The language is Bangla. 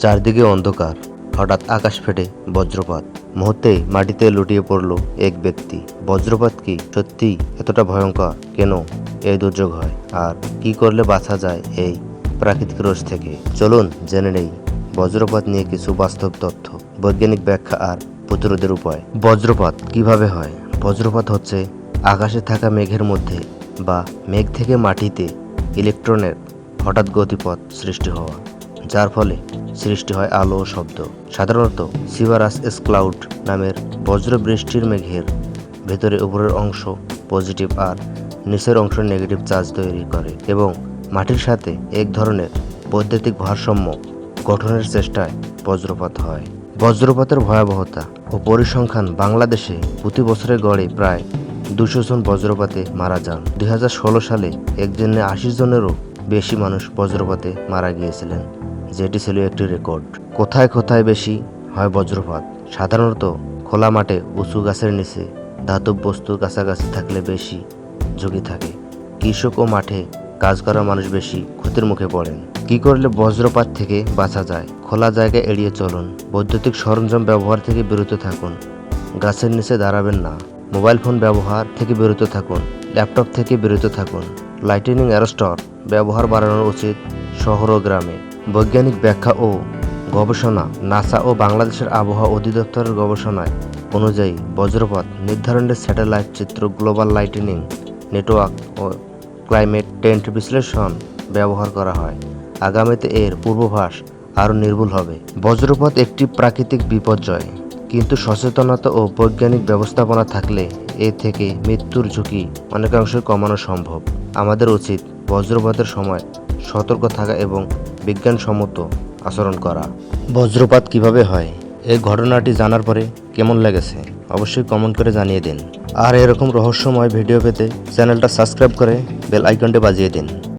চারদিকে অন্ধকার। হঠাৎ আকাশ ফেটে বজ্রপাত। মুহূর্তেই মাটিতে লুটিয়ে পড়ল এক ব্যক্তি। বজ্রপাত কি সত্যি এতটা ভয়ঙ্কর? কেন এই দুর্যোগ হয়? আর কি করলে বাঁচা যায় এই প্রাকৃতিক রোজ থেকে? চলুন জেনে নেই বজ্রপাত নিয়ে কিছু বাস্তব তথ্য। বৈজ্ঞানিক ব্যাখ্যা আর প্রতিরোধের উপায়। বজ্রপাত কীভাবে হয়? বজ্রপাত হচ্ছে আকাশে থাকা মেঘের মধ্যে বা মেঘ থেকে মাটিতে ইলেকট্রনের হঠাৎ গতিপথ সৃষ্টি হওয়া। যার ফলে সৃষ্টি হয় আলো ও শব্দ। সাধারণত সিভারাস এস ক্লাউড নামের বজ্র বৃষ্টির মেঘের ভেতরে উপরের অংশ পজিটিভ আর নিচের অংশ নেগেটিভ চার্জ তৈরি করে এবং মাটির সাথে এক ধরনের বৈদ্যুতিক ভারসাম্য গঠনের চেষ্টায় বজ্রপাত হয়। বজ্রপাতের ভয়াবহতা ও পরিসংখ্যান বাংলাদেশে প্রতি বছরে গড়ে প্রায় দুশো জন বজ্রপাতে মারা যান। দুই হাজার ষোলো সালে একদিনে আশি জনেরও বেশি মানুষ বজ্রপাতে মারা গিয়েছিলেন। যেটি ছিল একটি রেকর্ড। কোথায় কোথায় বেশি হয় বজ্রপাত? সাধারণত খোলা মাঠে উঁচু গাছের নিচে ধাতব বস্তুর কাছাকাছি থাকলে বেশি ঝুঁকি থাকে। কৃষক ও মাঠে কাজ করা মানুষ বেশি ক্ষতির মুখে পড়েন। কি করলে বজ্রপাত থেকে বাঁচা যায়? খোলা জায়গায় এড়িয়ে চলুন। বৈদ্যুতিক সরঞ্জাম ব্যবহার থেকে বিরত থাকুন। গাছের নিচে দাঁড়াবেন না। মোবাইল ফোন ব্যবহার থেকে বিরত থাকুন। ল্যাপটপ থেকে বিরত থাকুন। লাইটেনিং অ্যারোস্টর ব্যবহার বাড়ানো উচিত শহর ও গ্রামে। বৈজ্ঞানিক ব্যাখ্যা ও গবেষণা নাসা ও বাংলাদেশের আবহাওয়া অধিদপ্তরের গবেষণায় অনুযায়ী বজ্রপাত নির্ধারণের স্যাটেলাইট চিত্র গ্লোবাল লাইটেনিং নেটওয়ার্ক ও ক্লাইমেট টেন্ট বিশ্লেষণ ব্যবহার করা হয়। আগামীতে এর পূর্বাভাস আরও নির্ভুল হবে। বজ্রপাত একটি প্রাকৃতিক বিপর্যয়, কিন্তু সচেতনতা ও বৈজ্ঞানিক ব্যবস্থাপনা থাকলে এ থেকে মৃত্যুর ঝুঁকি অনেকাংশে কমানো সম্ভব। আমাদের উচিত বজ্রপাতের সময় সতর্ক থাকা এবং বিজ্ঞানসম্মত আচরণ করা। বজ্রপাত কীভাবে হয় এই ঘটনাটি জানার পরে কেমন লেগেছে, অবশ্যই কমেন্ট করে জানিয়ে দিন। আর এরকম রহস্যময় ভিডিও পেতে চ্যানেলটা সাবস্ক্রাইব করে বেল আইকনটি বাজিয়ে দিন।